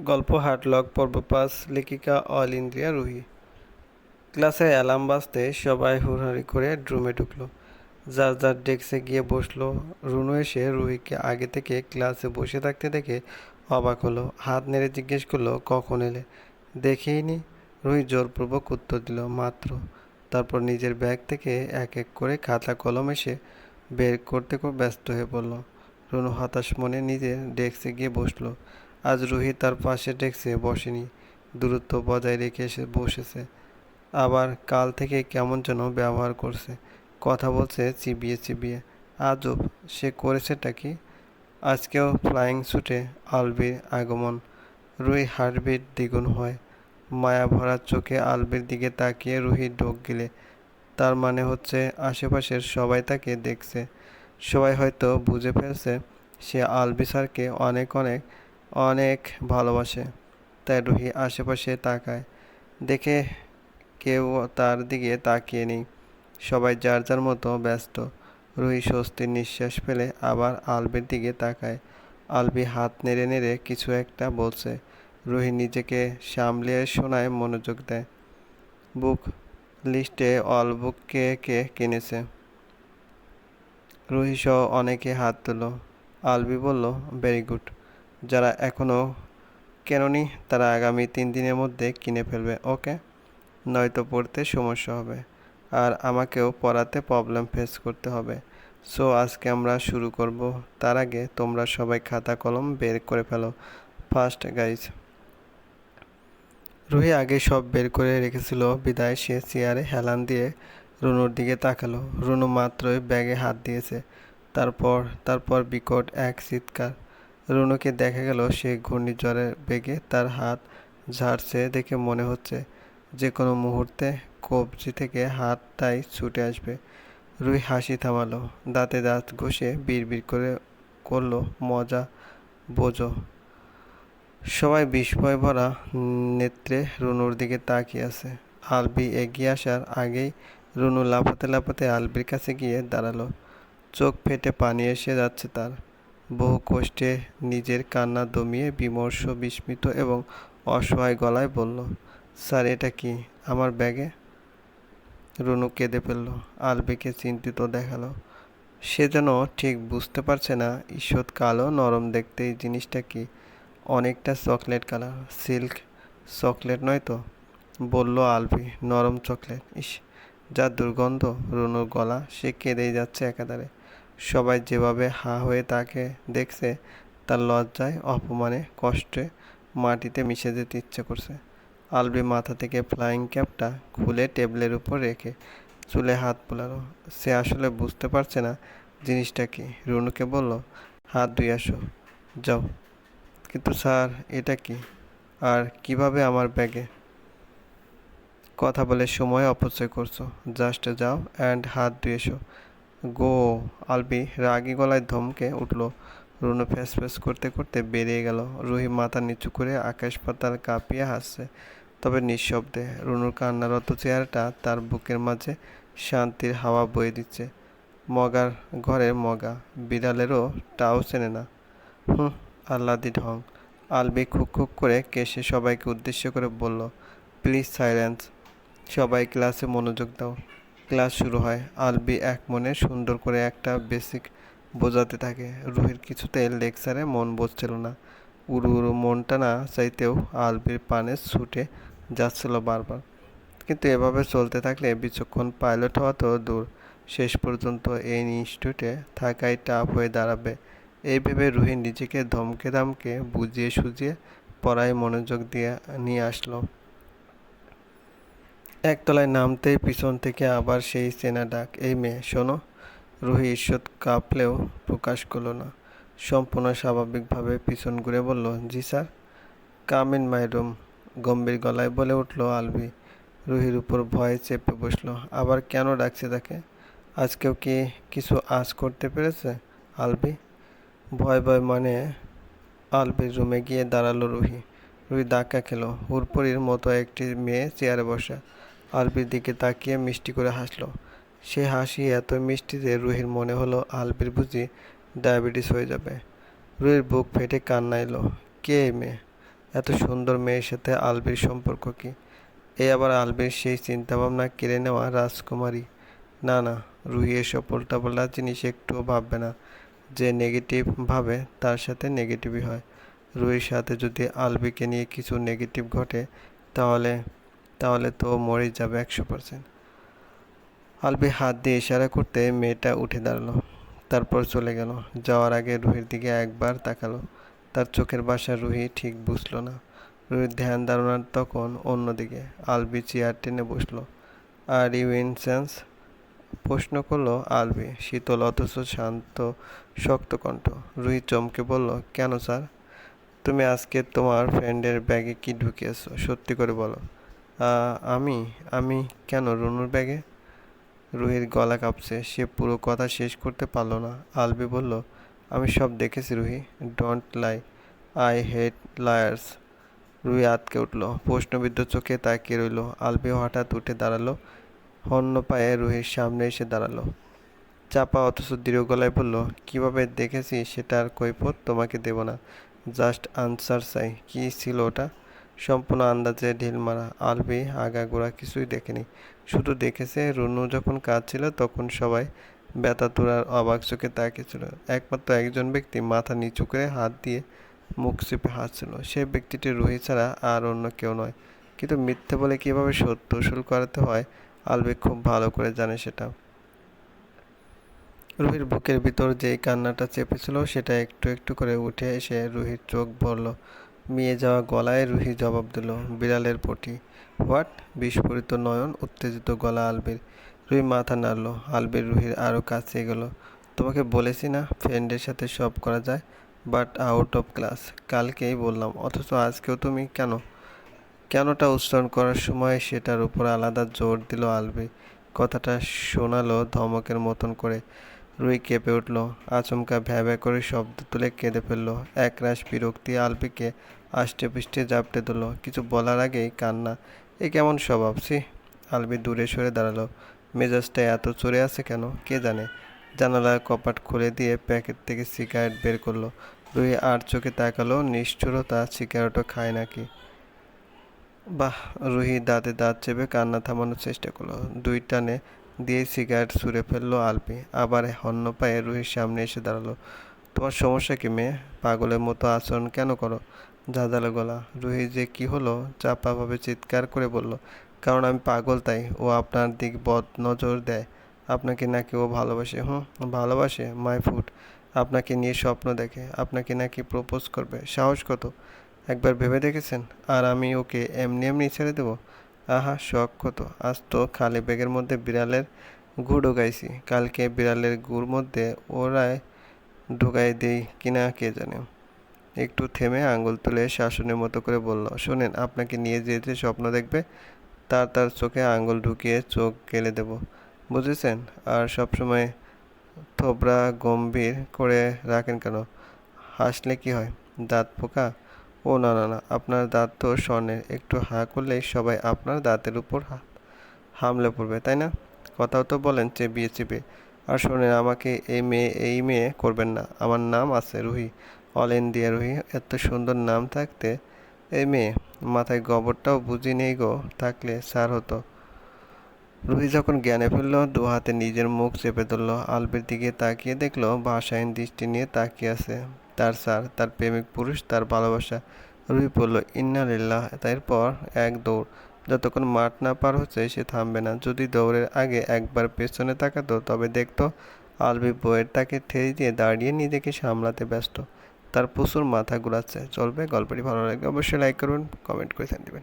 গল্প হাটলক পর্ব পাঁচ, লেখিকা অল ইন্দ্রিয়া রুহি। ক্লাসে অ্যালার্ম বাজতে সবাই হুড়হাড়ি করে ড্রুমে ঢুকলো। যার যার ডেস্কে গিয়ে বসল, রুনু এসে রুহিকে আগে থেকে ক্লাসে বসে থাকতে দেখে অবাক হলো। হাত নেড়ে জিজ্ঞেস করল, কখন এলে? দেখেই নি রুহি জোরপূর্বক উত্তর দিল, মাত্র। তারপর নিজের ব্যাগ থেকে এক এক করে খাতা কলম এসে বের করতে খুব ব্যস্ত হয়ে পড়ল। রুনু হতাশ মনে নিজের ডেস্কে গিয়ে বসল। আজ রুহি তার পাশে ডেস্কে বসেনি। দূরত্ব বজায় রেখে এসে বসেছে। আবার কাল থেকে কেমন যেন ব্যবহার করছে। কথা বলছে চিবিয়ে চিবিয়ে। আজব, সে করেছেটা কি? আজকেও ফ্লাইং স্যুটে আলবির আগমন। রুহি হার্টবিট দ্বিগুণ হয়। মায়া ভরা চোখে আলবির দিকে তাকিয়ে রুহি ঢোক গিলে। তার মানে হচ্ছে আশেপাশের সবাই তাকে দেখছে। সবাই হয়তো বুঝে ফেলছে, সে আলবি স্যারকে অনেক অনেক অনেক ভালোবাসে। তাই রুহি আশেপাশে তাকায়। দেখে কেউ তার দিকে তাকিয়ে নেই। সবাই যার যার মতো ব্যস্ত। রুহি স্বস্তির নিঃশ্বাস ফেলে আবার আলবির দিকে তাকায়। আলবি হাত নেড়ে নেড়ে কিছু একটা বলছে। রুহি নিজেকে সামলিয়ে শোনায় মনোযোগ দেয়। বুক লিস্টে অল বুক কে কে কিনেছে? রুহি সহ অনেকে হাত তুলো আলবি বলল, ভেরি গুড। যারা এখনও কেননি, তারা আগামী তিন দিনের মধ্যে কিনে ফেলবে, ওকে? নয়তো পড়তে সমস্যা হবে। আর আমাকেও পড়াতে প্রবলেম ফেস করতে হবে। সো, আজকে আমরা শুরু করব। তার আগে তোমরা সবাই খাতা কলম বের করে ফেলো। ফার্স্ট গাইজ রুহি আগে সব বের করে রেখেছিল। বিদায়, সে চেয়ারে হেলান দিয়ে রুনুর দিকে তাকালো। রুনু মাত্রই ব্যাগে হাত দিয়েছে। তারপর তারপর বিকট এক চিৎকার। রুনুকে দেখা গেল সে ঘূর্ণিঝড়ের বেগে তার হাত ঝাড়ছে দেখে মনে হচ্ছে যে কোনো মুহূর্তে কবজি থেকে হাতটাই ছুটে আসবে। রুই হাসি থামালো, দাঁতে দাঁত ঘষে বিড়বিড় করে করল, মজা, বোঝো। সবাই বিস্ময় ভরা নেত্রে রুনুর দিকে তাকিয়ে আছে। আলবি এগিয়ে আসার আগেই রুনু লাফাতে লাফাতে আলবির কাছে গিয়ে দাঁড়াল। চোখ ফেটে পানি এসে যাচ্ছে তার। বহু কষ্টে নিজের কান্না দমিয়ে বিমর্ষ, বিস্মিত এবং অসহায় গলায় বলল, স্যার, এটা কি? আমার ব্যাগে? রুনু কেঁদে ফেলল, আলবিকে চিন্তিত দেখাল। সে যেন ঠিক বুঝতে পারছে না, ঈষৎ কালো নরম দেখতে এই জিনিসটা কি? অনেকটা চকলেট কালার, সিল্ক চকলেট নয় তো? বলল আলবি, নরম চকলেট। ইস, যা দুর্গন্ধ। রুনুর গলা, সে কেঁদেই যাচ্ছে একাধারে। সবাই যেভাবে হা হয়ে তাকে দেখছে, তার লজ্জায়, অপমানে, কষ্টে মাটিতে মিশে যেতে ইচ্ছে করছে। আলবি মাথা থেকে ফ্লাইং ক্যাপটা খুলে টেবিলের উপর রেখে চুলে হাত বোলালো। সে আসলে বুঝতে পারছে না জিনিসটা কি। রুনুকে বলল, হাত ধুয়ে আসো। যাও। কিন্তু স্যার, এটা কি? আর কীভাবে আমার ব্যাগে? কথা বলে সময় অপচয় করছ। জাস্ট যাও অ্যান্ড হাত ধুয়ে এসো। গো, আলবি রাগি গলায় ধমকে উঠল। রুনু ফ্যাস ফ্যাস করতে করতে বেরিয়ে গেল। রুহি মাথা নিচু করে আকাশ পাতাল কাঁপিয়ে হাসছে। তবে নিঃশব্দে রুনুর কান্নারত চেয়ারটা তার বুকের মাঝে শান্তির হাওয়া বয়ে দিচ্ছে। মগার ঘরের মগা, বিড়ালেরও টাও চেনে না। হুম আল্লাদি ঢং। আলবি খুক খুক করে কেসে সবাইকে উদ্দেশ্য করে বলল, প্লিজ সাইলেন্স, সবাই ক্লাসে মনোযোগ দাও। ক্লাস শুরু হয়। আলবি এক মনে সুন্দর করে একটা বেসিক বোঝাতে থাকে। রুহির কিছুতে লেকচারে মন বসছিল না। উড়ু উড়ু মনটা না চাইতেও আলবির পানে ছুটে যাচ্ছিল বারবার। কিন্তু এভাবে চলতে থাকলে বিচক্ষণ পাইলট হওয়া তো দূর। শেষ পর্যন্ত এই ইনস্টিটিউটে থাকাই টাফ হয়ে দাঁড়াবে। এই ভেবে রুহি নিজেকে ধমকে দামকে বুঝিয়ে সুঝিয়ে পড়ায় মনোযোগ দিয়ে নিয়ে আসলো। একতলায় নামতেই পিছন থেকে আবার সেই চেনা ডাক এই মেয়ে শোনো, রুহি ঈশ্বর কাঁপলেও প্রকাশ করল না। সম্পূর্ণ স্বাভাবিকভাবে পিছন ঘুরে বলল, জি sir. Come in my room, গম্ভীর গলায় বলে উঠল আলবি রুহির উপর ভয়ে চেপে বসল, আবার কেন ডাকছে তাকে? আজকেও কি কিছু আজ করতে পেরেছে? আলবি ভয় ভয় মানে? আলবির রুমে গিয়ে দাঁড়াল রুহি। রুহি ধাক্কা খেলো। হুরপুরির মতো একটি মেয়ে চেয়ারে বসা। আলবির দিকে তাকিয়ে মিষ্টি করে হাসলো। সে হাসি এত মিষ্টি যে রুহির মনে হলো আলবির বুঝি ডায়াবেটিস হয়ে যাবে। রুহির বুক ফেটে কান্না এলো। কে এই মেয়ে? এত সুন্দর মেয়ের সাথে আলবির সম্পর্ক কি? এ আবার আলবির সেই চিন্তাভাবনা কেড়ে নেওয়া রাজকুমারী। না না, রুহি এসব উল্টাপাল্টা জিনিস একটুও ভাববে না। যে নেগেটিভ ভাবে তার সাথে নেগেটিভই হয়। রুহির সাথে যদি আলবিকে নিয়ে কিছু নেগেটিভ ঘটে, তাহলে তাহলে তো মরে যাবে একশো পার্সেন্ট আলবি হাত দিয়ে ইশারা করতে মেয়েটা উঠে দাঁড়াল, তারপর চলে গেল। যাওয়ার আগে রুহির দিকে একবার তাকালো। তার চোখের বাসা রুহি ঠিক বুঝলো না। রুহির ধ্যান ধারণার তখন অন্যদিকে। আলবি চেয়ার টেনে বসল। আর ইউ ইন সেন্স প্রশ্ন করল, আলবি, শীতল অথচ শান্ত, শক্ত কণ্ঠ। রুহি চমকে বলল, কেন স্যার? তুমি আজকে তোমার ফ্রেন্ডের ব্যাগে কি ঢুকিয়েছো? সত্যি করে বলো। আমি আমি কেন রুনুর ব্যাগে? রুহির গলা কাঁপছে, সে পুরো কথা শেষ করতে পারল না। আলবি বলল, আমি সব দেখেছি Ruhi don't lie I hate liars Ruhi আতকে উঠল, প্রশ্নবিদ্ধ চোখে তাকিয়ে রইল। আলবি হঠাৎ উঠে দাঁড়াল হন্য পায়ে রুহির সামনে এসে দাঁড়াল। চাপা অথচ দৃঢ় গলায় বলল, কীভাবে দেখেছি সেটার কৈফত তোমাকে দেব না জাস্ট আনসার চাই, কী ছিল ওটা? সম্পূর্ণ আন্দাজে ঢিল মারা, আলবি, আগাগোড়া কিছুই দেখেনি। শুধু দেখেছে রুনু যখন কাজ ছিল তখন সবাই ব্যথা তোরার অবাক চোখে তাকিয়েছিল। একমাত্র একজন ব্যক্তি মাথা নিচু করে হাত দিয়ে মুখ চেপে হাসছিল। সে ব্যক্তিটি রুহি ছাড়া আর অন্য কেউ নয়। কিন্তু মিথ্যে বলে কীভাবে সত্য উসুল করাতে হয়, আলবি খুব ভালো করে জানে সেটা। রুহির বুকের ভিতর যেই কান্নাটা চেপেছিল সেটা একটু একটু করে উঠে এসে রুহির চোখ ভরল মিয়ে যাওয়া গলায় রুহি জবাব দিল বিড়ালের পটি। হোয়াট? বিস্ফোরিত নয়ন উত্তেজিত গলা আলবির। রুহি মাথা নাড়ল, আলবির রুহির আরও কাছে গেল তোমাকে বলেছি না ফ্রেন্ডের সাথে সব করা যায়? But out of class. কালকেই বললাম, অথচ আজকেও তুমি কেন? কেনটা উচ্চারণ করার সময় সেটার উপর আলাদা জোর দিল আলবি। কথাটা শোনালো ধমকের মতন করে। রুই কেঁপে উঠল, আচমকা ভ্যা ভ্যা করে শব্দ তুলে কেঁদে ফেলল। একরাশ বিরক্তি আলবিকে আষ্টে পিষ্টে জাপটে দিল কিছু বলার আগেই কান্না, এ কেমন স্বভাব সি আলবি দূরে সরে দাঁড়াল, মেজাজটা এত চড়ে আছে কেন, কে জানে? জানালার কপাট খুলে দিয়ে প্যাকেট থেকে সিগারেট বের করল, রুই আর চোখে তাকালো, নিষ্ঠুরতা সিগারেটও খায় নাকি? বাহ, রুহি দাঁতে দাঁত চেপে কান্না থামানোর চেষ্টা করল, দুই টানে দিয়ে সিগারেট ছুঁড়ে ফেলল আলপি। আবার হন্য পায়ে রুহির সামনে এসে দাঁড়াল। তোমার সমস্যা কি মেয়ে? পাগলের মতো আচরণ কেন করো? ঝাঁঝালো গলা। রুহি যে কি হলো চাপাভাবে চিৎকার করে বলল, কারণ আমি পাগল তাই। ও আপনার দিক বদ নজর দেয়। আপনাকে নাকি ও ভালোবাসে? হুম, ভালোবাসে, মাই ফুড। আপনাকে নিয়ে স্বপ্ন দেখে। আপনাকে নাকি প্রপোজ করবে। সাহস কত? একবার ভেবে দেখেছেন? আর আমি ওকে এমনি এমনি ছেড়ে দেবো? আহা, শখ কত। আজ তো খালি ব্যাগের মধ্যে বিড়ালের গু ঢুকাইছি। কালকে বিড়ালের গুড় মধ্যে ওরাই ঢুকাই দেই কিনা কে জানে। একটু থেমে আঙ্গুল তুলে শাসনের মতো করে বলল, শোনেন, আপনাকে নিয়ে যেতে স্বপ্ন দেখবে, তার তার চোখে আঙ্গুল ঢুকিয়ে চোখ গেলে দেব। বুঝেছেন? আর সবসময় থোবরা গম্ভীর করে রাখেন কেন? হাসলে কি হয়? দাঁত পোকা? ও না না না, আপনার দাঁত তো স্বর্ণের। একটু হাঁ করলেই সবাই আপনার দাঁতের উপর হামলে পড়বে তাই না? কথাও তো বলেন চেপিয়ে চেপে আর শোনেন, আমাকে এই মেয়ে এই মেয়ে করবেন না। আমার নাম আছে রুহি। অল ইন্ডিয়া রুহি, এত সুন্দর নাম থাকতে এই মেয়ে, মাথায় গোবরটাও বুঝি নেই গো, থাকলে স্যার হতো। রুহি যখন জ্ঞানে ফেলল দু হাতে নিজের মুখ চেপে ধরলো, আলবের দিকে তাকিয়ে দেখল ভাষাহীন দৃষ্টি নিয়ে তাকিয়ে আছে। তার স্যার, তার প্রেমিক পুরুষ, তার ভালোবাসা। রুহি পড়ল ইন্নালিল্লাহ তারপর এক দৌড়। যতক্ষণ মাঠ না পার হচ্ছে, সে থামবে না। যদি দৌড়ের আগে একবার পেছনে তাকাতো, তবে দেখত, আলবি বইয়ের তাকে ঠেলে দিয়ে দাঁড়িয়ে নিজেকে সামলাতে ব্যস্ত। তার প্রচুর মাথা ঘুরাচ্ছে। চলবে গল্পটি ভালো লাগবে অবশ্যই লাইক করবেন, কমেন্ট করে দেবেন।